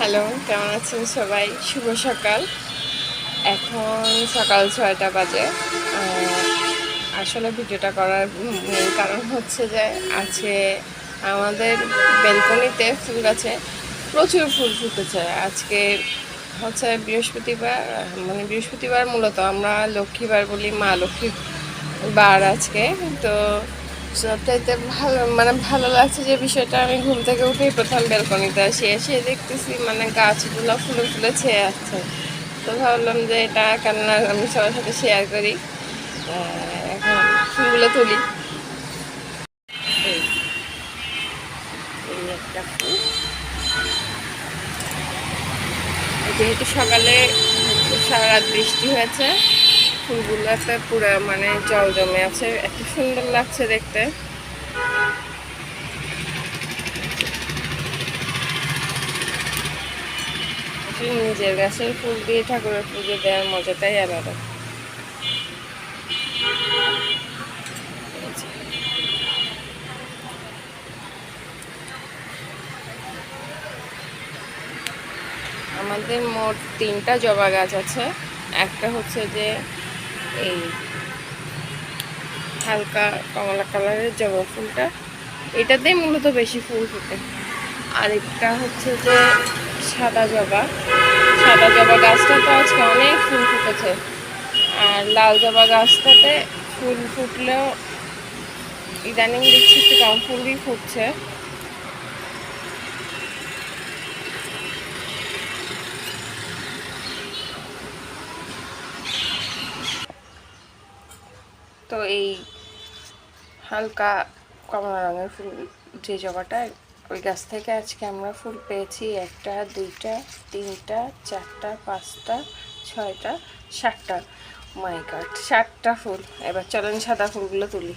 Hello, কেমন আছেন সবাই? শুভ সকাল। এখন সকাল ছয়টা বাজে। আসলে ভিডিওটা করার মেন কারণ হচ্ছে যে আছে আমাদের বেলকনিতে ফুল গাছে প্রচুর ফুল ফুটেছে। আজকে হচ্ছে বৃহস্পতিবার মানে বৃহস্পতিবার মূলত আমরা লক্ষ্মীবার বলি মা লক্ষ্মী বার আজকে। তো সবটাইতে ভালো মানে ভালো লাগছে যে বিষয়টা। আমি ঘুম থেকে উঠেই প্রথম বেলকনিতে আসি, এসে দেখতেছি মানে গাছগুলো ফুলে ফুলে ছেয়ে যাচ্ছে তো ভাবলাম যে এটা কেননা আমি সবার সাথে শেয়ার করি। এখন ফুলগুলো তুলি। যেহেতু সকালে সারা রাত বৃষ্টি হয়েছে ফুলগুলোতে পুরো মানে জল জমে আছে। এত সুন্দর লাগছে দেখতে। নিজের গাছের ফুল দিয়ে ঠাকুরের পুজো দেওয়ার মজাটাই আলাদা। আমাদের মোট তিনটা জবা গাছ আছে। একটা হচ্ছে যে এই হালকা কমলা কালারের জবা ফুলটা। এটাতেই মূলত বেশি ফুল ফুটে। আরেকটা হচ্ছে যে সাদা জবা। সাদা জবা গাছটা তো আজকে অনেক ফুল ফুটেছে। আর লাল জবা গাছটাতে ফুল ফুটলেও ইদানিং দেখছি একটু কম ফুলই ফুটছে। তো এই হালকা কমলা রঙের ফুল যে জবাটা ওই গাছ থেকে আজকে আমরা ফুল পেয়েছি একটা, দুইটা, তিনটা, চারটা, পাঁচটা, ছয়টা, সাতটা। মাই গড সাতটা ফুল। এবার চলেন সাদা ফুলগুলো তুলি।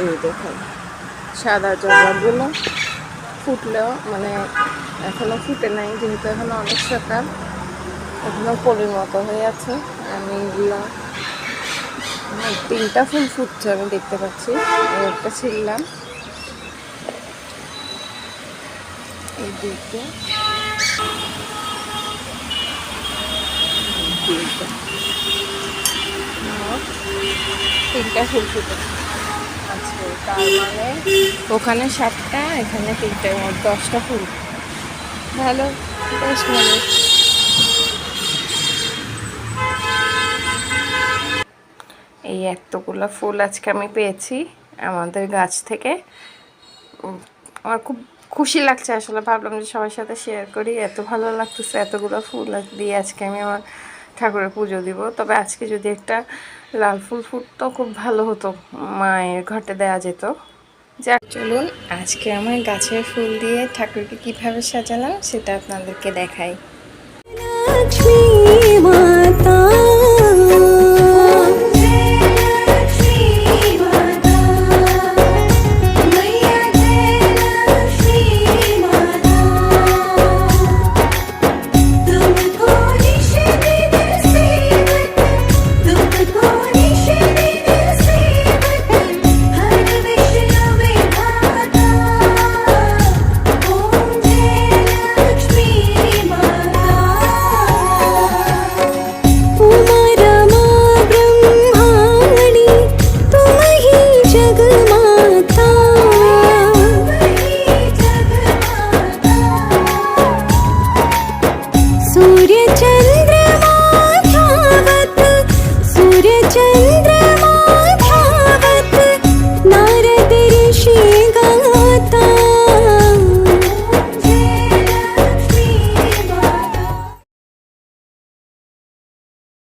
এই দেখুন, সাদা জবাগুলো ফুটলেও মানে এখনও ফুটে নাই, যেহেতু এখনও অনেক সকাল, এখনও পরিণত হয়ে আছে। আমি এগুলো তিনটা ফুল ফুটছে, আমি দেখতে পাচ্ছি। একটা ছিললাম এই মোট তিনটা ফুল ফুটে আচ্ছা তার মানে ওখানে সাতটা, এখানে তিনটে দশটা ফুল। ভালো, বেশ ভালো। এই এতগুলো ফুল আজকে আমি পেয়েছি আমাদের গাছ থেকে। আমার খুব খুশি লাগছে আসলে, ভাবলাম যে সবার সাথে শেয়ার করি। এত ভালো লাগতেছে, এতগুলো ফুল দিয়ে আজকে আমি আমার ঠাকুরের পুজো দিব। তবে আজকে যদি একটা লাল ফুল ফুটতো, খুব ভালো হতো, মায়ের ঘটে দেয়া যেত। যাক, চলুন আজকে আমার গাছের ফুল দিয়ে ঠাকুরকে কীভাবে সাজালাম, সেটা আপনাদেরকে দেখাই। মাতা